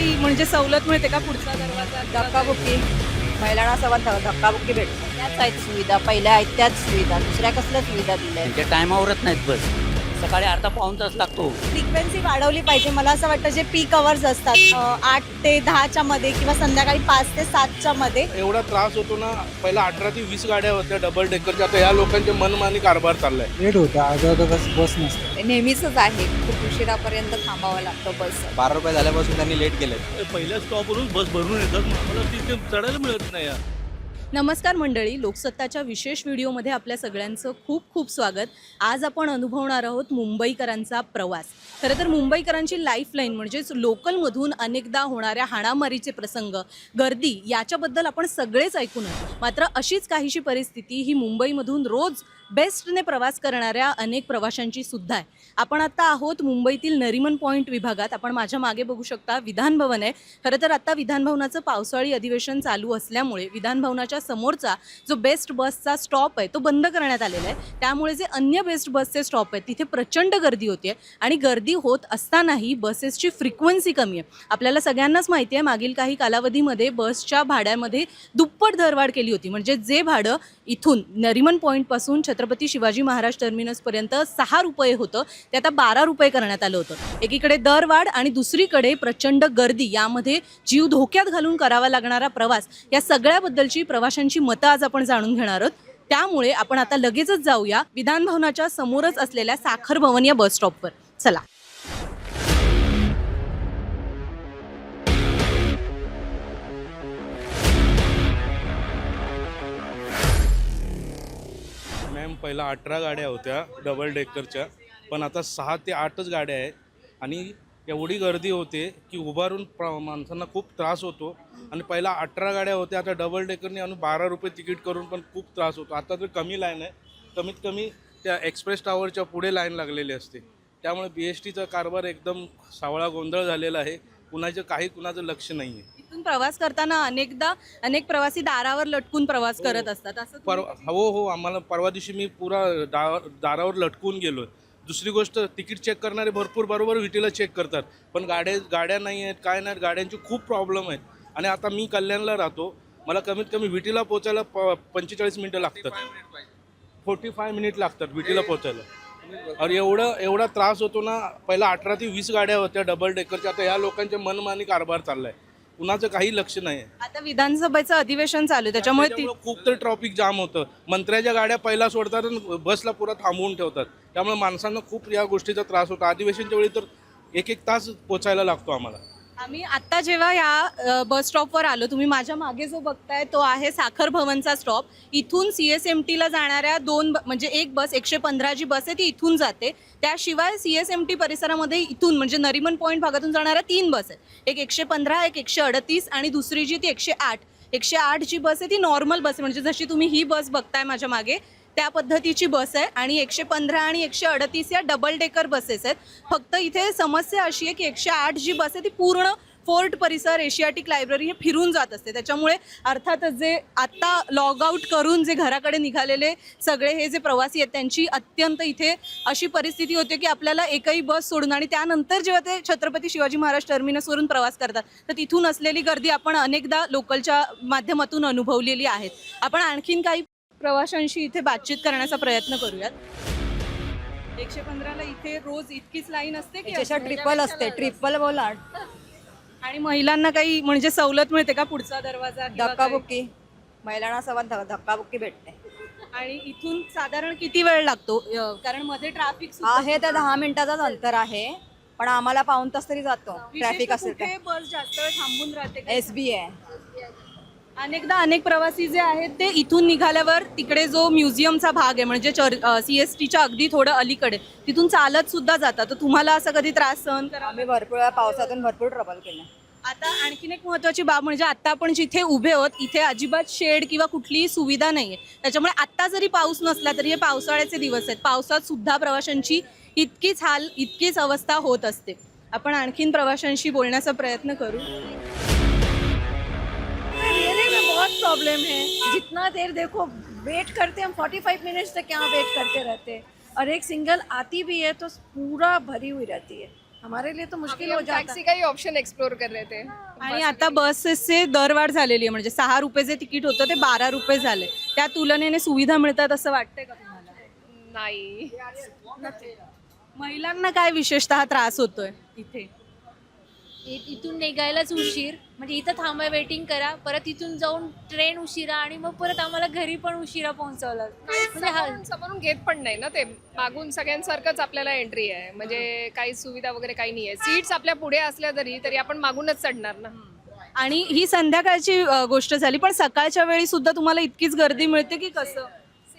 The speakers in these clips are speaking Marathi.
काही म्हणजे सवलत मिळते का पुढचा दरवाजा? धक्काबुक्की. महिलांना सर्वात ध- धक्काबुक्की भेटते. त्याच आहेत सुविधा. पहिल्या आहेत त्याच सुविधा. दुसऱ्या कसल्या सुविधा दिल्या आहेत? टायमावरच नाहीत बस. सकाळी अर्धा पाऊन तास लागतो. फ्रिक्वेन्सी वाढवली पाहिजे. मला असं वाटतं जे पीक अवर्स असतात आठ ते दहाच्या मध्ये किंवा संध्याकाळी पाच ते सातच्या मध्ये. एवढा त्रास होतो ना पहिला अठरा ते वीस गाड्या होत्या डबल डेकरच्या आता या लोकांचे मनमानी कारभार चाललाय. लेट होतं. अर्धा तास बस नसते. नेहमीच आहे. खूप उशिरापर्यंत थांबावं लागतं बस. बारा रुपये झाल्यापासून त्यांनी लेट केले पहिल्या स्टॉपवरून बस भरून येतात. मला तिथे चढायला मिळत नाही. यार नमस्कार मंडळी लोकसत्ताच्या विशेष व्हिडिओमध्ये आपल्या सगळ्यांचं खूप खूप स्वागत. आज आपण अनुभवणार आहोत मुंबईकरांचा प्रवास. खरं तर मुंबईकरांची लाईफलाईन म्हणजेच लोकलमधून अनेकदा होणाऱ्या हाणामारीचे प्रसंग गर्दी याच्याबद्दल आपण सगळेच ऐकून आहोत. मात्र अशीच काहीशी परिस्थिती ही मुंबईमधून रोज बेस्टने प्रवास करणाऱ्या अनेक प्रवाशांची सुद्धा आहे. आपण आता आहोत मुंबईतील नरिमन पॉईंट विभागात. आपण माझ्या मागे बघू शकता विधान भवन आहे. खरं तर आता विधानभवनाचं पावसाळी अधिवेशन चालू असल्यामुळे विधानभवनाच्या समोरचा जो बेस्ट बसचा स्टॉप आहे तो बंद करण्यात आलेला आहे. त्यामुळे जे अन्य बेस्ट बसचे स्टॉप आहेत तिथे प्रचंड गर्दी होते आणि गर्दी होत असतानाही बसेसची फ्रिक्वन्सी कमी आहे. आपल्याला सगळ्यांनाच माहिती आहे मागील काही कालावधीमध्ये बसच्या भाड्यामध्ये दुप्पट दरवाढ केली होती. म्हणजे जे भाडं इथून नरिमन पॉईंटपासून छत्रपती छत्रपती शिवाजी महाराज टर्मिनसपर्यंत सहा रुपये होतं. ते आता बारा रुपये करण्यात आलं होतं. एकीकडे दरवाढ आणि दुसरीकडे प्रचंड गर्दी. यामध्ये जीव धोक्यात घालून करावा लागणारा प्रवास. या सगळ्याबद्दलची प्रवाशांची मतं आज आपण जाणून घेणार आहोत. त्यामुळे आपण आता लगेचच जाऊया. विधान भवनाच्या समोरच असलेल्या साखर भवन या बस स्टॉपवर चला. पहिला अठरा गाड्या होत्या डबल डेकरच्या पण आता सहा ते आठच गाड्या आहेत. आणि एवढी गर्दी होते की उभारून प्र माणसांना खूप त्रास होतो. आणि पहिला अठरा गाड्या होत्या आता डबल डेकरने आणून बारा रुपये तिकीट करून पण खूप त्रास होतो. आता तर कमी लाईन आहे. कमीत कमी त्या एक्सप्रेस टावरच्या पुढे लाईन लागलेली असते. त्यामुळे बी एस टीचा कारभार एकदम सावळा गोंधळ झालेला आहे. कुणाचं काही कुणाचं लक्ष नाही आहे इथून प्रवास करताना अनेकदा अनेक प्रवासी दारावर लटकून प्रवास करत असतात. असं परवा हो हो आम्हाला परवा दिवशी मी पुरा दारावर लटकून गेलो दुसरी गोष्ट तिकीट चेक करणारे भरपूर बरोबर विटीला चेक करतात. पण गाड्या गाड्या नाही आहेत काय नाहीत गाड्यांचे खूप प्रॉब्लेम आहेत. आणि आता मी कल्याणला राहतो. मला कमीत कमी विटीला पोचायला प पंचेचाळीस मिनटं लागतात. फोर्टी फाय मिनिट लागतात विटीला पोचायला और एवढं एवढा त्रास होतो ना पहिला अठरा ते वीस गाड्या होत्या डबल डेकरच्या आता या लोकांचे मनमानी कारभार चाललाय. कुणाचं काही लक्ष नाही आता विधानसभेचं अधिवेशन चालू आहे त्याच्यामुळे ती त्याच्यामुळे खूप तर ट्रॉफिक जाम होतं. मंत्र्याच्या गाड्या पहिला सोडतात आणि बसला पुरा थांबवून ठेवतात. त्यामुळे माणसांना खूप या गोष्टीचा त्रास होतो. अधिवेशनच्या वेळी तर एक एक तास पोचायला लागतो आम्हाला. आम्ही आत्ता जेव्हा या बस स्टॉपवर आलो तुम्ही माझ्या मागे जो बघताय तो आहे साखर भवनचा स्टॉप. इथून सी एस एम टीला जाणाऱ्या दोन ब- म्हणजे एक बस एकशे पंधरा जी बस आहे ती इथून जाते. त्याशिवाय सी एस एम टी परिसरामध्ये इथून म्हणजे नरिमन पॉईंट भागातून जाणाऱ्या तीन बस आहेत. एक एकशे पंधरा एक एकशे अडतीस आणि दुसरी जी ती एकशे आठ. एकशे आठ जी बस आहे ती नॉर्मल बस आहे. म्हणजे जशी तुम्ही ही बस बघताय माझ्या मागे त्या पद्धतीची बस आहे आणि एकशे पंधरा आणि एकशे अडतीस या डबल डेकर बसेस आहेत. फक्त इथे समस्या अशी आहे की एकशे आठ जी बस आहे ती पूर्ण फोर्ट परिसर एशियाटिक लायब्ररी हे फिरून जात असते. त्याच्यामुळे अर्थातच जे आत्ता लॉगआउट करून जे घराकडे निघालेले सगळे हे जे प्रवासी आहेत त्यांची अत्यंत इथे अशी परिस्थिती होते की आपल्याला एकही बस सोडून आणि त्यानंतर जेव्हा ते छत्रपती शिवाजी महाराज टर्मिनसवरून प्रवास करतात तर तिथून असलेली गर्दी आपण अनेकदा लोकलच्या माध्यमातून अनुभवलेली आहेत आपण आणखीन काही प्रवाशांशी इथे बातचीत करण्याचा प्रयत्न करूयात. एकशे पंधराला इथे रोज इतकीच लाईन असते की त्याच्यात ट्रिपल असते ट्रिपल बोला. आणि महिलांना काही म्हणजे सवलत मिळते का पुढचा दरवाजा किंवा? धक्काबुक्की महिलांना ध- धक्काबुक्की भेटते. आणि इथून साधारण किती वेळ लागतो? अ, कारण मध्ये ट्रॅफिक आहे तर दहा मिनिटाचाच अंतर आहे. पण आम्हाला पाऊन तास तरी जातो. ट्रॅफिक असेल तर. बस जास्त वेळ थांबून राहते का? एस बी आहे अनेकदा अनेक प्रवासी जे आहेत ते इथून निघाल्यावर तिकडे जो म्युझियमचा भाग आहे म्हणजे सी एस टीच्या अगदी थोडं अलीकडे तिथून चालत सुद्धा जातात. तर तुम्हाला असं कधी त्रास सहन करा आम्ही भरपूर वेळा पावसातून भरपूर ट्रबल केलं. आता आणखीन एक महत्वाची बाब म्हणजे आता आपण जिथे उभे आहोत इथे अजिबात शेड किंवा कुठलीही सुविधा नाहीये. त्याच्यामुळे आता जरी पाऊस नसला तरी हे पावसाळ्याचे दिवस आहेत. पावसात सुद्धा प्रवाशांची इतकीच हाल इतकीच अवस्था होत असते. आपण आणखीन प्रवाशांशी बोलण्याचा प्रयत्न करू. प्रॉब्लम है। जितना देर देखो वेट करते हम 45 मिनट्स तक यहाँ वेट करते रहते हैं। और एक सिंगल आती भी है तो पूरा भरी हुई रहती है। हमारे लिए तो मुश्किल हो जाता। टैक्सी है का ही ऑप्शन एक्सप्लोर कर रहे थे। आणि आता बसेसचे दरवाढ झालेली आहे म्हणजे सहा रुपये जे तिकीट होतं ते बारा रुपये झाले. त्या तुलनेने सुविधा मिळतात असं वाटतंय का तुम्हाला? नाही. महिलांना काय विशेषतः त्रास होतोय इथे? इथून निघायलाच उशीर. म्हणजे इथं थांबा वेटिंग करा. परत इथून जाऊन ट्रेन उशिरा आणि मग परत आम्हाला घरी पण उशिरा पोहोचवलं. म्हणजे हा समोरून समोरून घेत पण नाही ना ते. मागून सगळ्यांसारखंच आपल्याला एंट्री आहे. म्हणजे काही सुविधा वगैरे काही नाही आहे सीट्स आपल्या पुढे असल्या तरी तरी आपण मागूनच चढणार ना. आणि ही संध्याकाळची अ, गोष्ट झाली पण सकाळच्या वेळी सुद्धा तुम्हाला इतकीच गर्दी मिळते की कसं?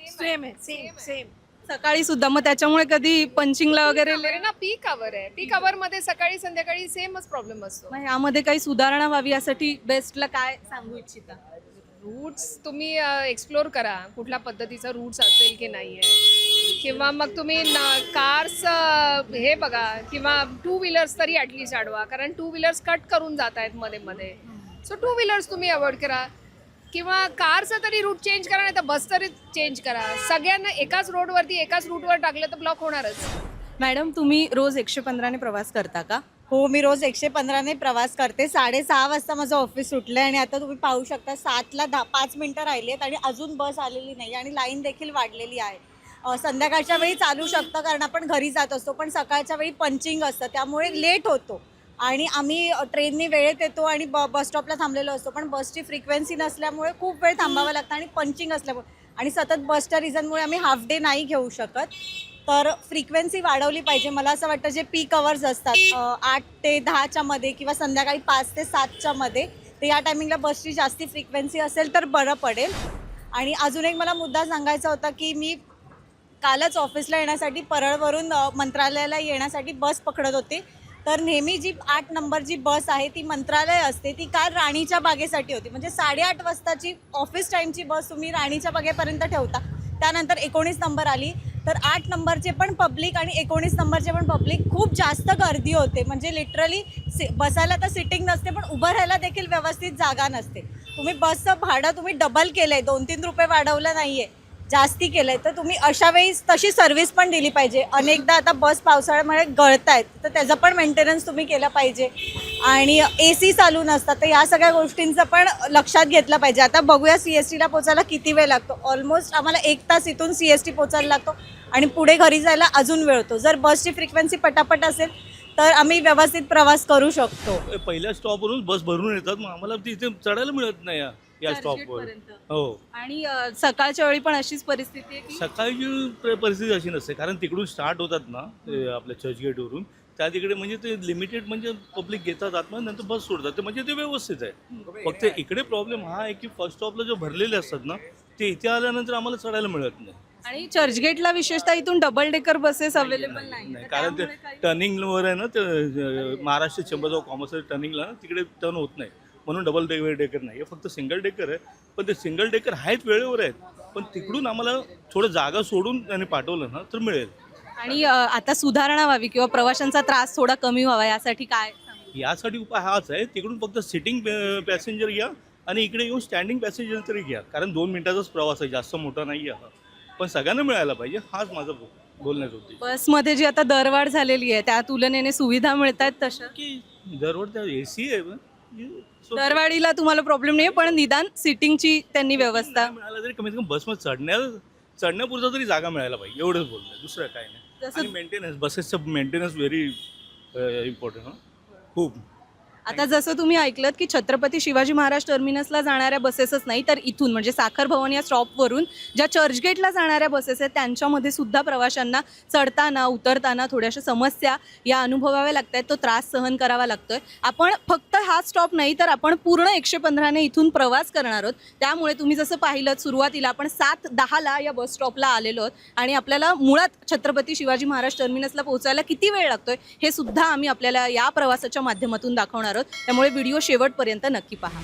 सेम है सेम सेम सकाळी सुद्धा. मग त्याच्यामुळे कधी पंचिंगला वगैरे ना पीक आवर. आहे पीक आवर मध्ये सकाळी संध्याकाळी सेमच प्रॉब्लेम असतो. मग ह्यामध्ये काही सुधारणा व्हावी यासाठी बेस्टला काय सांगू इच्छिता? रूट्स तुम्ही एक्सप्लोर करा. कुठल्या पद्धतीचा रूट्स असेल की नाही आहे किंवा मग तुम्ही कार्स हे बघा. किंवा टू व्हीलर्स तरी ॲटलिस्ट अडवा कारण टू व्हीलर्स कट करून जात आहेत मध्ये मध्ये. सो टू व्हीलर्स तुम्ही अवॉइड करा. किंवा कारचा तरी रूट चेंज करा नाही तर बस तरी चेंज करा. सगळ्यांना एकाच रोडवरती एकाच रूटवर टाकलं तर ब्लॉक होणारच. मॅडम तुम्ही रोज एकशे पंधराने प्रवास करता का? हो मी रोज एकशे पंधराने प्रवास करते. साडेसहा वाजता माझं ऑफिस सुटलं आहे आणि आता तुम्ही पाहू शकता सातला दहा पाच मिनटं राहिली आहेत आणि अजून बस आलेली नाही आणि लाईन देखील वाढलेली आहे. संध्याकाळच्या वेळी चालू शकतं कारण आपण घरी जात असतो पण सकाळच्या वेळी पंचिंग असतं त्यामुळे लेट होतो. आणि आम्ही ट्रेननी वेळेत येतो आणि ब बस स्टॉपला थांबलेलो असतो. पण बसची फ्रिक्वेन्सी नसल्यामुळे खूप वेळ थांबावं लागतं आणि पंचिंग असल्यामुळे. आणि सतत बसच्या रिझनमुळे आम्ही हाफ डे नाही घेऊ शकत. तर फ्रिक्वेन्सी वाढवली पाहिजे. मला असं वाटतं जे पीक अवर्स असतात आठ ते दहाच्या मध्ये किंवा संध्याकाळी पाच ते सातच्या मध्ये तर या टायमिंगला बसची जास्ती फ्रिक्वेन्सी असेल तर बरं पडेल. आणि अजून एक मला मुद्दा सांगायचा होता की मी कालच ऑफिसला येण्यासाठी परळवरून मंत्रालयाला येण्यासाठी बस पकडत होते. तर नेहमी जी आठ नंबर जी बस आहे ती मंत्रालय असते ती काल राणीच्या बागेसाठी होती. म्हणजे साडेआठ वाजताची ऑफिस टाईमची बस तुम्ही राणीच्या बागेपर्यंत ठेवता. त्यानंतर एकोणीस नंबर आली. तर आठ नंबरचे पण पब्लिक आणि एकोणीस नंबरचे पण पब्लिक खूप जास्त गर्दी होते. म्हणजे लिटरली सि बसायला तर सिटिंग नसते पण उभं राहायला देखील व्यवस्थित जागा नसते. तुम्ही बसचं भाडं तुम्ही डबल केलं आहे दोन तीन रुपये वाढवलं नाही आहे जास्ती केलंय तर तुम्ही अशा वेळी तशी सर्व्हिस पण दिली पाहिजे. अनेकदा आता बस पावसाळ्यामुळे गळत आहेत तर त्याचा पण मेंटेनन्स तुम्ही केलं पाहिजे. आणि ए सी चालू नसतात तर या सगळ्या गोष्टींचं पण लक्षात घेतलं पाहिजे. आता बघूया सी एस टीला पोचायला किती वेळ लागतो. ऑलमोस्ट आम्हाला एक तास इथून सी एस टी पोचायला लागतो. आणि पुढे घरी जायला अजून वेळ होतो. जर बसची फ्रिक्वेन्सी पटापट असेल तर आम्ही व्यवस्थित प्रवास करू शकतो. पहिल्या स्टॉपवरून बस भरून येतात मग आम्हाला तिथे चढायला मिळत नाही. या स्टॉपवर. हो. आणि अ, सकाळच्या वेळी पण अशीच परिस्थिती आहे की सकाळची परिस्थिती अशी नसते कारण तिकडून स्टार्ट होतात ना ते आपल्या चर्चगेटवरून त्या तिकडे म्हणजे ते लिमिटेड म्हणजे पब्लिक घेतात आतमध्ये नंतर बस सोडतात. ते म्हणजे ते व्यवस्थित आहे. फक्त इकडे प्रॉब्लेम हा आहे की फर्स्ट स्टॉपला जो भरलेले असतात ना ते इथे आल्यानंतर आम्हाला चढायला मिळत नाही. आणि चर्चगेटला विशेषतः इथून डबल डेकर बसेस अवेलेबल नाही नाही तर कारण ते त्यामुळे काही- टर्निंगवर आहे ना ते अं, महाराष्ट्र चेंबर ऑफ कॉमर्स टर्निंगला ना तिकडे टर्न होत नाही. म्हणून डबल डे डेकर नाही. हे फक्त सिंगल डेकर आहे. पण ते सिंगल डेकर आहेत वेळेवर आहेत. पण तिकडून आम्हाला थोडं जागा सोडून त्यांनी पाठवलं ना तर मिळेल. आणि अ, आता सुधारणा व्हावी किंवा प्रवाशांचा त्रास थोडा कमी व्हावा यासाठी काय? यासाठी उपाय हाच आहे. तिकडून फक्त सिटिंग पॅसेंजर घ्या आणि इकडे येऊन स्टँडिंग पॅसेंजर तरी घ्या. कारण दोन मिनिटाचाच प्रवास आहे. जास्त मोठा नाही आहे हा. पण सगळ्यांना मिळायला पाहिजे. हाच माझा बो- बोलण्याचा उद्देश बसमध्ये जी आता दरवाढ झालेली आहे त्या तुलनेने सुविधा मिळत आहेत तशा? की दरवर त्या ए सी आहे. दरवाढीला तुम्हाला प्रॉब्लेम नाही पण निदान सिटिंगची त्यांनी व्यवस्था मिळालं तरी कमीत कमी बसमध्ये चढण्या चढण्यापुरता तरी जागा मिळायला पाहिजे. एवढंच बोलणं दुसरं काय नाही. जसं मेंटेनन्स बसेसचं मेंटेनन्स व्हेरी इम्पॉर्टंट खूप. आता जसं तुम्ही ऐकलं की छत्रपती शिवाजी महाराज टर्मिनसला जाणाऱ्या बसेसच नाही तर इथून म्हणजे साखर भवन या स्टॉपवरून ज्या चर्चगेटला जाणाऱ्या बसेस आहेत त्यांच्यामध्ये सुद्धा प्रवाशांना चढताना उतरताना थोड्याशा समस्या या अनुभवाव्या लागत आहेत तो त्रास सहन करावा लागतोय. आपण फक्त हा स्टॉप नाही तर आपण पूर्ण एकशे पंधराने इथून प्रवास करणार आहोत. त्यामुळे तुम्ही जसं पाहिलं सुरुवातीला आपण सात दहाला या बस स्टॉपला आलेलो आहोत आणि आपल्याला मुळात छत्रपती शिवाजी महाराज टर्मिनसला पोहोचायला किती वेळ लागतोय हे सुद्धा आम्ही आपल्याला या प्रवासाच्या माध्यमातून दाखवणार आहोत त्यामुळे व्हिडिओ शेवटपर्यंत नक्की पहा.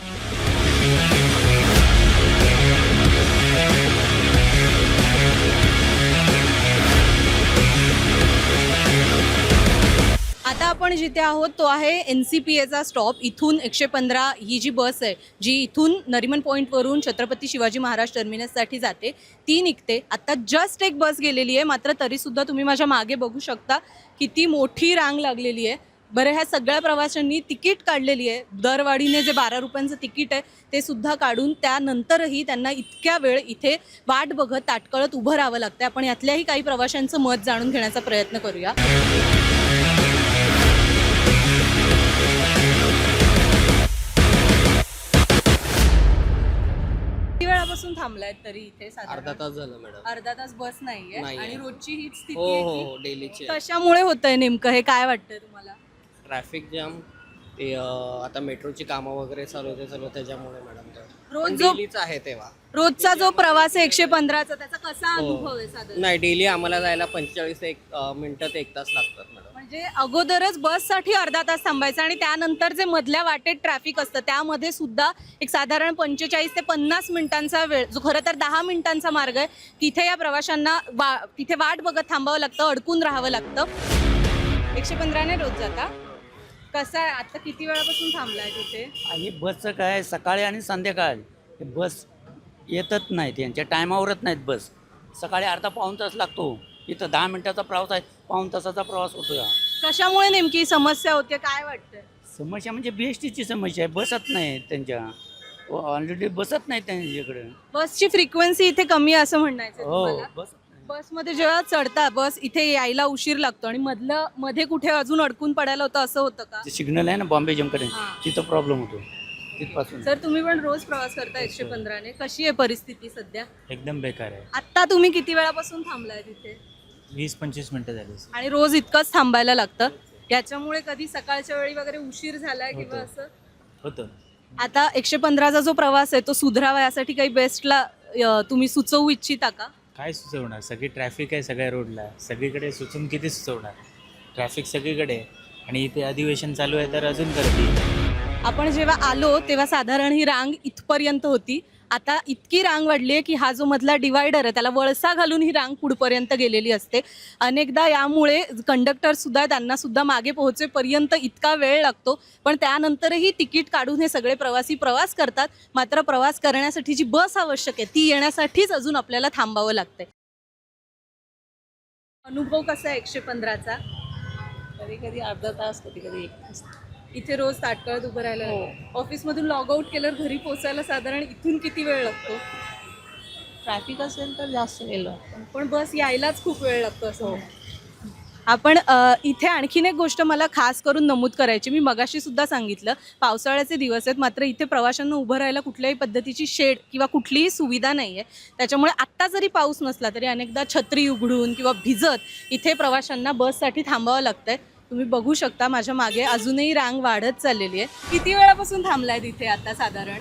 आता आपण जिथे आहोत तो आहे एन सी पी एचा स्टॉप इथून एकशे पंधरा ही जी बस आहे जी इथून नरिमन पॉईंटवरून छत्रपती शिवाजी महाराज टर्मिनससाठी जाते ती निघते. आता जस्ट एक बस गेलेली आहे मात्र तरीसुद्धा तुम्ही माझ्या मागे बघू शकता किती मोठी रांग लागलेली आहे. बरं ह्या सगळ्या प्रवाशांनी तिकीट काढलेली आहे. दरवाढीने जे बारा रुपयांचं तिकीट आहे ते सुद्धा काढून त्यानंतरही त्यांना इतक्या वेळ इथे वाट बघत ताटकळत उभं राहावं लागतं आपण यातल्याही काही प्रवाशांचं मत जाणून घेण्याचा प्रयत्न करूया. किती वेळापासून थांबलायत तरी इथे साधारण? अर्धा तास झालं मॅडम. अर्धा तास बस नाहीये. नाहीये. आणि रोजची हीच स्थिती हो आहे हो की हो डेलीचे कशामुळे होतंय नेमकं? हे काय वाटतंय तुम्हाला? ट्रॅफिक जाम ते आता मेट्रोची कामं वगैरे चालू होते चालू त्याच्यामुळे मॅडम रोज जो डेलीच आहे तेव्हा. रोजचा जो प्रवास आहे एकशे पंधराचा त्याचा कसा हो. अनुभव आहे साधारण? नाही डेली आम्हाला जायला पंचेचाळीस एक अं, मिनिटं ते एक तास लागतात मॅडम म्हणजे अगोदरच बससाठी अर्धा तास थांबायचं आणि त्यानंतर जे मधल्या वाटेत ट्रॅफिक असतं त्यामध्ये सुद्धा एक साधारण पंचेचाळीस ते पन्नास मिनिटांचा वेळ जो खरं तर दहा मिनिटांचा मार्ग आहे तिथे या प्रवाशांना वा तिथे वाट बघत थांबावं लागतं अडकून राहावं लागतं. एकशे पंधराने रोज जाता. कसं आहे? आता किती वेळापासून थांबलाय तिथे? आणि बसचं काय सकाळी आणि संध्याकाळ. हे बस येतच नाहीत यांच्या टायमावरच नाहीत बस. सकाळी अर्धा पाऊण तास लागतो. इथं दहा मिनिटाचा प्रवास आहे पाऊण तासाचा प्रवास होतो या कशामुळे नेमकी समस्या होते काय वाटतंय? समस्या म्हणजे बी एस टीची समस्या आहे बसत नाही त्यांच्या. ऑलरेडी बसत नाही त्यांच्याकडे. बसची फ्रिक्वेन्सी इथे कमी आहे असं म्हणायचं हो तुम्हाला? बस बसमध्ये जेव्हा चढता बस इथे यायला उशीर लागतो आणि मधलं मध्ये कुठे अजून अडकून पडायला होतं असं होतं का? सिग्नल आहे ना बॉम्बे जंकडे हां. तिथं प्रॉब्लेम होतो. तिथपासून. सर तुम्ही पण रोज प्रवास करता एकशे पंधराने. कशी आहे परिस्थिती सध्या? एकदम बेकार आहे. आता तुम्ही किती वेळापासून थांबलाय तिथे? वीस पंचवीस मिनटं झाली. आणि रोज इतकंच थांबायला लागतं? याच्यामुळे कधी सकाळच्या वेळी वगैरे उशीर झालाय किंवा होतं. असं? होतं. आता एकशे पंधराचा जो प्रवास आहे तो सुधरावा यासाठी काही बेस्टला तुम्ही सुचवू इच्छिता का? काय सुचवणार? सगळी ट्रॅफिक आहे सगळ्या रोडला सगळीकडे सुचून किती सुचवणार? ट्रॅफिक सगळीकडे आणि इथे अधिवेशन चालू आहे तर अजून गर्दी. आपण जेव्हा आलो तेव्हा साधारण ही रांग इथपर्यंत होती. आता इतकी रांग वाढली आहे की हा जो मधला डिवायडर आहे त्याला वळसा घालून ही रांग पुढपर्यंत गेलेली असते. अनेकदा यामुळे कंडक्टर सुद्धा त्यांना सुद्धा मागे पोहोचेपर्यंत इतका वेळ लागतो. पण त्यानंतरही तिकीट काढून हे सगळे प्रवासी प्रवास करतात. मात्र प्रवास करण्यासाठी जी बस आवश्यक आहे ती येण्यासाठीच अजून आपल्याला थांबावं लागतंय. अनुभव कसा आहे एकशे पंधराचा? कधी कधी अर्धा तास कधी कधी एक तास. इथे रोज ताटकळत उभं राहायला लागतं. ऑफिसमधून लॉग आउट केल्यावर घरी पोहोचायला साधारण इथून किती वेळ लागतो? ट्रॅफिक असेल तर जास्त वेळ लागतो. पण बस यायलाच खूप वेळ लागतो असं म्हणायचं. आपण अ, इथे आणखीन एक गोष्ट मला खास करून नमूद करायची. मी मगाशी सुद्धा सांगितलं पावसाळ्याचे दिवस आहेत मात्र इथे प्रवाशांना उभं राहायला कुठल्याही पद्धतीची शेड किंवा कुठलीही सुविधा नाही आहे त्याच्यामुळे आत्ता जरी पाऊस नसला तरी अनेकदा छत्री उघडून किंवा भिजत इथे प्रवाशांना बससाठी थांबावं लागतंय. तुम्ही बघू शकता माझ्या मागे अजूनही रांग वाढत चाललेली आहे. किती वेळापासून थांबलाय तिथे आता साधारण?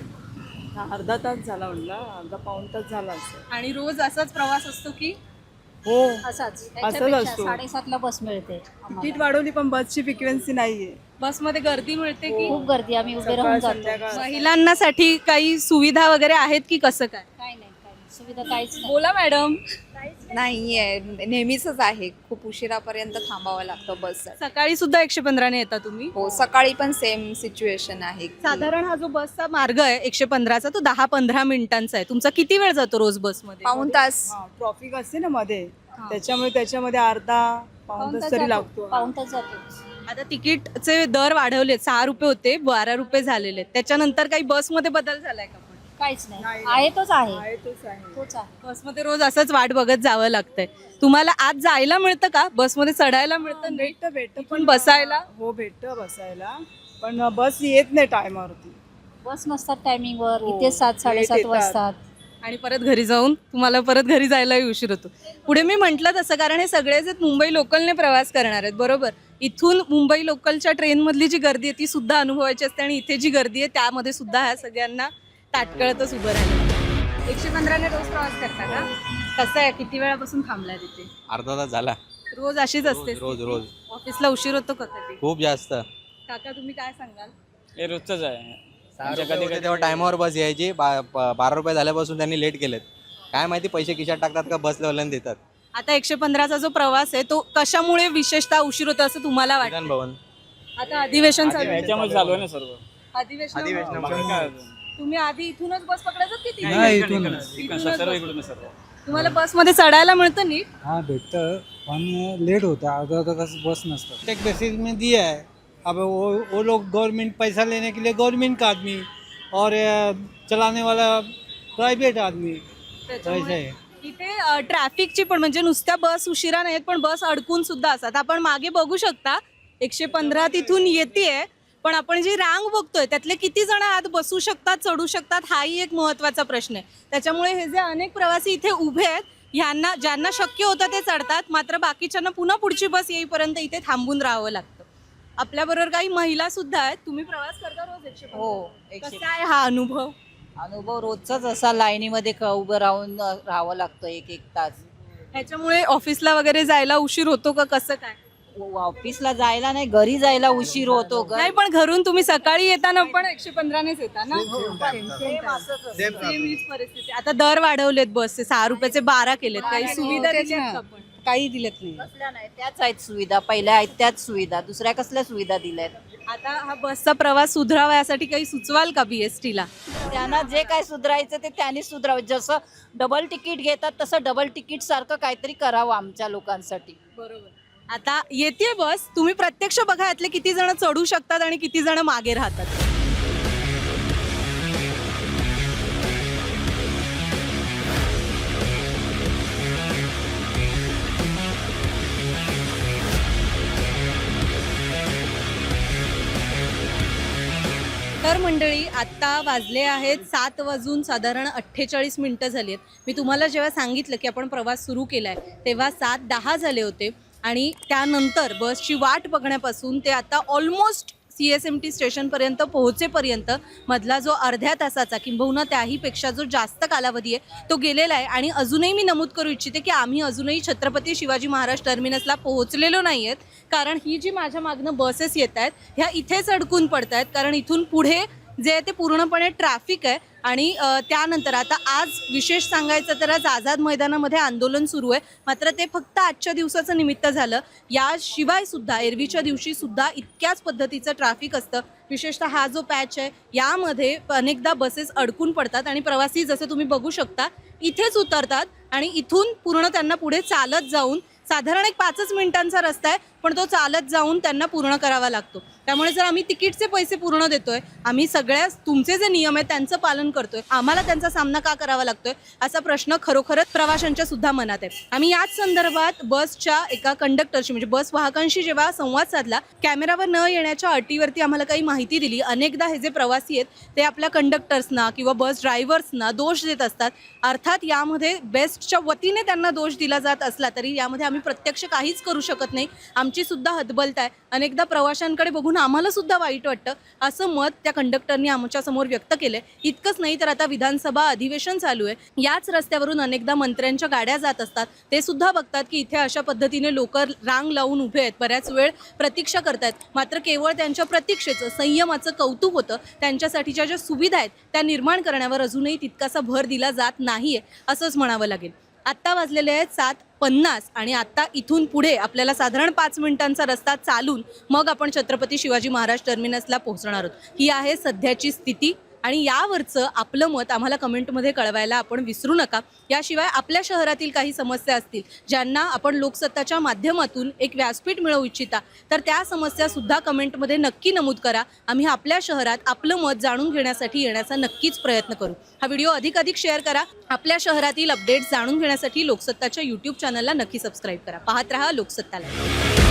अर्धा तास झाला म्हणला. अर्धा पाऊण तास झाला आणि रोज असाच प्रवास असतो की? हो असाच. असतो. साडेसातला बस मिळते तिकीट वाढवली पण बसची फ्रिक्वेन्सी नाहीये. बसमध्ये गर्दी मिळते की? खूप गर्दी. आम्ही उभे सकाळ राहून जातो. संध्याकाळ. महिलांसाठी काही सुविधा वगैरे आहेत की कसं काय? काय नाही काय नाही. सुविधा काहीच नाही. बोला मॅडम. नाहीये. नेहमीच आहे. खूप उशिरापर्यंत थांबावं लागतं बससाठी सकाळी सुद्धा एकशे पंधराने येता तुम्ही? हो सकाळी पण सेम सिच्युएशन आहे साधारण हा जो बसचा मार्ग आहे एकशे पंधराचा तो दहा पंधरा मिनिटांचा आहे. तुमचा किती वेळ जातो रोज बसमध्ये? पाऊन तास. ट्रॉफिक असते ना मध्ये. त्याच्यामुळे त्याच्यामध्ये अर्धा पाऊण तास तरी लागतो. पाऊण तास जातो. आता तिकीटचे दर वाढवले सहा रुपये होते बारा रुपये झालेले आहेत. त्याच्यानंतर काही बसमध्ये बदल झालाय का? काहीच नाही. आहे तोच आहे आहे. तोच आहे. तोच आहे. बसमध्ये रोज असंच वाट बघत जावं लागतंय. तुम्हाला आज जायला मिळतं का? बसमध्ये चढायला मिळतं नाही भेटतं भेटतं. पण बसायला? हो भेटतं बसायला. पण बस येत नाही टायमावरती. बस नसतात टायमिंगवर. हो, इथे सात साडेसात येतात. वाजतात. आणि परत घरी जाऊन तुम्हाला परत घरी जायलाही उशीर होतो. पुढे मी म्हटलं तसं कारण हे सगळेच आहेत मुंबई लोकलने प्रवास करणार आहेत बरोबर? इथून मुंबई लोकलच्या ट्रेनमधली जी गर्दी आहे ती सुद्धा अनुभवायची असते आणि इथे जी गर्दी आहे त्यामध्ये सुद्धा ह्या सगळ्यांना ताटकळतच उभं राहिलं. एकशे पंधराने रोज प्रवास करता का? कसं आहे? किती वेळापासून थांबलाय तिथे अर्धा तास झाला. रोज अशीच असते. रोज रोज ऑफिसला उशीर होतो का कधी? खूप जास्त. काका तुम्ही काय सांगाल? हे रोजचंच आहे. सहा रुपये होते तेव्हा टायमावर बस यायची. बारा रुपये झाल्यापासून त्यांनी लेट केलेत. काय माहिती पैसे खिशात टाकतात का बस लेवलने देतात. आता एकशे पंधराचा जो प्रवास आहे तो कशामुळे विशेषतः उशीर होतो असं तुम्हाला वाटतं? भवन. आता अधिवेशन चालू आहे. याच्यामध्ये चालू आहे ना सर्व. अधिवेशन तुम्ही आधी इथूनच बस पकडायचं की? सर्व इकडून सर्व. तुम्हाला बसमध्ये चढायला मिळतं नीट? हाँ भेटतं पण लेट होता. है तास बस नसतं. टेक बेसिस में दिया है अब वो वो लोग गवर्नमेंट पैसा लेने के लिए गवर्नमेंट का आदमी और अ, चलाने वाला प्राइवेट आदमी. तो ऐसा है. इथे अ, ट्रॅफिकची पण म्हणजे नुसत्या बस उशिरा नाहीत पण बस अडकून सुद्धा असतात. आपण मागे बघू शकता एकशे पंधरा तिथून येते पण आपण जी रांग बघतोय त्यातले किती जण आत बसू शकतात चढू शकतात हाही एक महत्त्वाचा प्रश्न आहे. त्याच्यामुळे हे जे अनेक प्रवासी इथे उभे आहेत ह्यांना ज्यांना शक्य होतं ते चढतात मात्र बाकीच्यांना पुन्हा पुढची बस येईपर्यंत इथे थांबून राहावं लागतं. आपल्याबरोबर काही महिला सुद्धा आहेत तुम्ही प्रवास करता रोज एकशे हो? कसा आहे हा अनुभव? अनुभव रोजचाच असा लाईनीमध्ये क- उभं राहून अ, राहावं लागतं एक एक तास. ह्याच्यामुळे ऑफिसला वगैरे जायला उशीर होतो का? कसं काय? ऑफिसला जायला नाही घरी जायला उशीर होतो नाही पण घरून तुम्ही सकाळी येताना पण एकशे पंधरानेच येता ना? Same हीच परिस्थिती. आता दर वाढवलेत बसचे सहा रुपयाचे बारा केलेत. काही सुविधा तेच दिल्यात ना. का पण? काही दिलेत नाही. कसल्या नाही त्याच आहेत सुविधा पहिल्या आहेत त्याच सुविधा दुसऱ्या कसल्या सुविधा दिल्यात? आता हा बसचा प्रवास सुधरावा यासाठी काही सुचवाल का बीएसटी ला? त्यांना जे काय सुधारायचं ते त्यांनी सुधारावं. जसं डबल तिकीट घेतात तसं डबल तिकीट सारखं काहीतरी करावं आमच्या लोकांसाठी. बरोबर. आता येते बस. तुम्ही प्रत्यक्ष बघा यातले किती जण चढू शकतात आणि किती जण मागे राहतात. तर मंडळी आत्ता वाजले आहेत सात वाजून साधारण अठ्ठेचाळीस मिनटं झाली आहेत. मी तुम्हाला जेव्हा सांगितलं की आपण प्रवास सुरू केला आहे तेव्हा सात दहा झाले होते. आणि त्यानंतर बसची वाट बघण्यापासून ते आता almost C S M T स्टेशनपर्यंत पोहोचेपर्यंत मधला जो अर्ध्या तासाचा किंबहुना त्याहीपेक्षा जो जास्त कालावधी आहे तो गेलेला आहे. आणि अजूनही मी नमूद करू इच्छिते की आम्ही अजूनही छत्रपती शिवाजी महाराज टर्मिनसला पोहोचलेलो नाही आहेत कारण ही जी माझ्या मागनं बसेस येत आहेत ह्या इथेच अडकून पडत आहेत कारण इथून पुढे जे आहे ते पूर्णपणे ट्रॅफिक आहे. आणि त्यानंतर आता आज विशेष सांगायचं तर आज आझाद मैदानामध्ये आंदोलन सुरू आहे. मात्र ते फक्त आजच्या दिवसाचं निमित्त झालं. याशिवाय सुद्धा एरवीच्या दिवशी सुद्धा इतक्याच पद्धतीचं ट्रॅफिक असतं. विशेषतः हा जो पॅच आहे यामध्ये अनेकदा बसेस अडकून पडतात आणि प्रवासी जसे तुम्ही बघू शकता इथेच उतरतात आणि इथून पूर्ण त्यांना पुढे चालत जाऊन साधारण एक पाचच मिनिटांचा रस्ता आहे पण तो चालत जाऊन त्यांना पूर्ण करावा लागतो. त्यामुळे जर आम्ही तिकीटचे पैसे पूर्ण देतोय आम्ही सगळ्या तुमचे जे नियम आहेत त्यांचं पालन करतोय आम्हाला त्यांचा सामना का करावा लागतोय असा प्रश्न खरोखरच प्रवाशांच्या सुद्धा मनात आहे. आम्ही याच संदर्भात बसच्या एका कंडक्टरशी म्हणजे बस वाहकांशी जेव्हा संवाद साधला कॅमेरावर न येण्याच्या अटीवरती आम्हाला काही माहिती दिली. अनेकदा हे जे प्रवासी आहेत ते आपल्या कंडक्टर्सना किंवा बस ड्रायव्हर्सना दोष देत असतात. अर्थात यामध्ये बेस्टच्या वतीने त्यांना दोष दिला जात असला तरी यामध्ये आम्ही प्रत्यक्ष काहीच करू शकत नाही. आमची सुद्धा हतबलता आहे. अनेकदा प्रवाशांकडे बघून आम्हाला सुद्धा वाईट वाटतं. असं मत त्या कंडक्टरनी आमच्यासमोर व्यक्त केलंय. इतकंच नाही तर आता विधानसभा अधिवेशन चालू आहे. याच रस्त्यावरून अनेकदा मंत्र्यांच्या गाड्या जात असतात. ते सुद्धा बघतात की इथे अशा पद्धतीने लोक रांग लावून उभे आहेत. बऱ्याच वेळ प्रतीक्षा करतायत. मात्र केवळ त्यांच्या प्रतीक्षेचं संयमाचं कौतुक होतं. त्यांच्यासाठीच्या ज्या सुविधा आहेत त्या निर्माण करण्यावर अजूनही तितकासा भर दिला जात नाहीये असंच म्हणावं लागेल. आत्ता वाजलेले आहेत सात पन्नास आणि आत्ता इथून पुढे आपल्याला साधारण पाच मिनिटांचा रस्ता चालून मग आपण छत्रपती शिवाजी महाराज टर्मिनसला पोहोचणार आहोत. ही आहे सध्याची स्थिती. आणि यावरचं आपलं मत आम्हाला कमेंटमध्ये कळवायला आपण विसरू नका. याशिवाय आपल्या शहरातील काही समस्या असतील ज्यांना आपण लोकसत्ताच्या माध्यमातून एक व्यासपीठ मिळवू इच्छिता तर त्या समस्यासुद्धा कमेंटमध्ये नक्की नमूद करा. आम्ही आपल्या शहरात आपलं मत जाणून घेण्यासाठी येण्याचा नक्कीच प्रयत्न करू. हा व्हिडिओ अधिक अधिक शेअर करा. आपल्या शहरातील अपडेट्स जाणून घेण्यासाठी लोकसत्ताच्या यूट्यूब चॅनलला नक्की सबस्क्राईब करा. पाहत रहा लोकसत्ताला